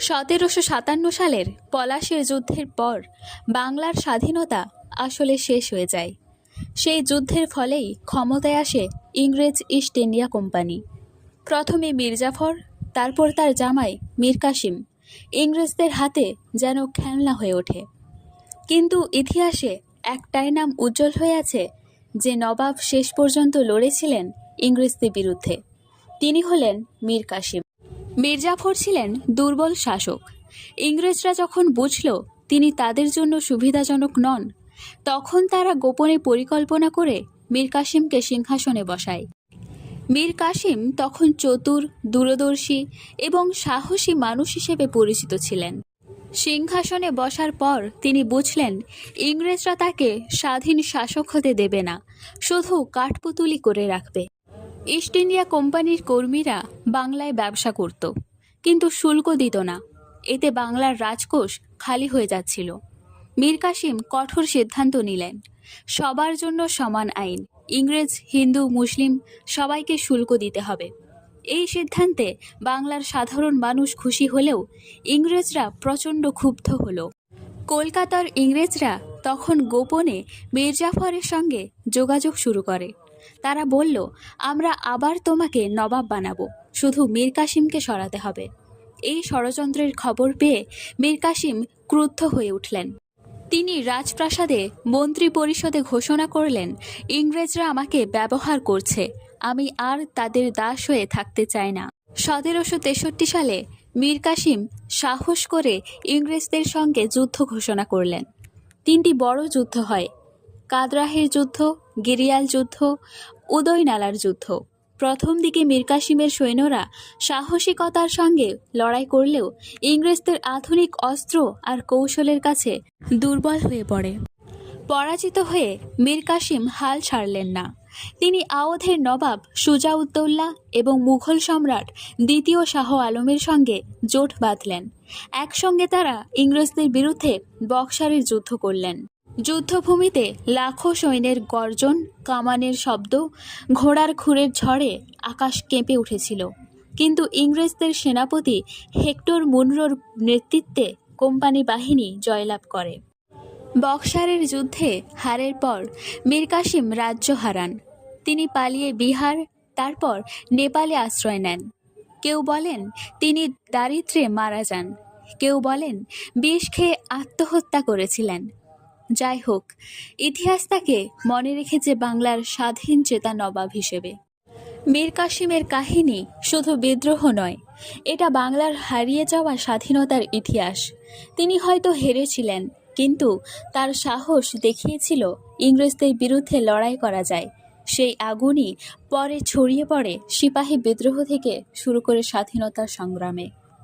সতেরোশো সাতান্ন সালের পলাশের যুদ্ধের পর বাংলার স্বাধীনতা আসলে শেষ হয়ে যায়। সেই যুদ্ধের ফলেই ক্ষমতায় আসে ইংরেজ ইস্ট ইন্ডিয়া কোম্পানি। প্রথমে মির্জাফর, তারপর তার জামাই মীর কাসিম ইংরেজদের হাতে যেন খেলনা হয়ে ওঠে। কিন্তু ইতিহাসে একটাই নাম উজ্জ্বল হয়ে আছে যে নবাব শেষ পর্যন্ত লড়েছিলেন ইংরেজদের বিরুদ্ধে। তিনি হলেন মীর কাসিম। মির্জাফর ছিলেন দুর্বল শাসক। ইংরেজরা যখন বুঝল তিনি তাদের জন্য সুবিধাজনক নন, তখন তারা গোপনে পরিকল্পনা করে মীর কাসিমকে সিংহাসনে বসায়। মীর কাসিম তখন চতুর, দূরদর্শী এবং সাহসী মানুষ হিসেবে পরিচিত ছিলেন। সিংহাসনে বসার পর তিনি বুঝলেন ইংরেজরা তাকে স্বাধীন শাসক হতে দেবে না, শুধু কাঠপুতুলি করে রাখবে। ইস্ট ইন্ডিয়া কোম্পানির কর্মীরা বাংলায় ব্যবসা করত, কিন্তু শুল্ক দিত না। এতে বাংলার রাজকোষ খালি হয়ে যাচ্ছিল। মীর কাসিম কঠোর সিদ্ধান্ত নিলেন। সবার জন্য সমান আইন, ইংরেজ, হিন্দু, মুসলিম, সবাইকে শুল্ক দিতে হবে। এই সিদ্ধান্তে বাংলার সাধারণ মানুষ খুশি হলেও ইংরেজরা প্রচণ্ড ক্ষুব্ধ হল। কলকাতার ইংরেজরা তখন গোপনে মির্জাফরের সঙ্গে যোগাযোগ শুরু করে। তারা বলল, আমরা আবার তোমাকে নবাব বানাবো। শুধু মীর কাসিমকে সরাতে হবে। এই ষড়যন্ত্রের খবর পেয়ে মীর কাসিম ক্রুদ্ধ হয়ে উঠলেন। তিনি রাজপ্রাসাদে মন্ত্রী পরিষদে ঘোষণা করলেন, ইংরেজরা আমাকে ব্যবহার করছে। আমি আর তাদের দাস হয়ে থাকতে চাই না। সতেরোশো তেষট্টি সালে মীর কাসিম সাহস করে ইংরেজদের সঙ্গে যুদ্ধ ঘোষণা করলেন। তিনটি বড় যুদ্ধ হয়। কাদরাহের যুদ্ধ, গিরিয়াল যুদ্ধ, উদয়নালার যুদ্ধ। প্রথম দিকে মীর কাসিমের সৈন্যরা সাহসিকতার সঙ্গে লড়াই করলেও ইংরেজদের আধুনিক অস্ত্র আর কৌশলের কাছে দুর্বল হয়ে পড়ে। পরাজিত হয়ে মীর কাসিম হাল ছাড়লেন না। তিনি আওধের নবাব সুজাউদ্দৌল্লা এবং মুঘল সম্রাট দ্বিতীয় শাহ আলমের সঙ্গে জোট বাঁধলেন। একসঙ্গে তারা ইংরেজদের বিরুদ্ধে বক্সারের যুদ্ধ করলেন। যুদ্ধভূমিতে লাখো সৈন্যের গর্জন, কামানের শব্দ, ঘোড়ার খুরের ঝড়ে আকাশ কেঁপে উঠেছিল। কিন্তু ইংরেজদের সেনাপতি হেক্টর মুনরোর নেতৃত্বে কোম্পানি বাহিনী জয়লাভ করে। বক্সারের যুদ্ধে হারের পর মীর কাসিম রাজ্য হারান। তিনি পালিয়ে বিহার, তারপর নেপালে আশ্রয় নেন। কেউ বলেন তিনি দারিদ্রে মারা যান। কেউ বলেন বিষ খেয়ে আত্মহত্যা করেছিলেন। যাই হোক, ইতিহাস তাকে মনে রেখেছে বাংলার স্বাধীন চেতা নবাব হিসেবে। মীর কাসিমের কাহিনী শুধু বিদ্রোহ নয়, এটা বাংলার হারিয়ে যাওয়া স্বাধীনতার ইতিহাস। তিনি হয়তো হেরেছিলেন, কিন্তু তার সাহস দেখিয়েছিল ইংরেজদের বিরুদ্ধে লড়াই করা যায়। সেই আগুনই পরে ছড়িয়ে পড়ে সিপাহী বিদ্রোহ থেকে শুরু করে স্বাধীনতার সংগ্রামে।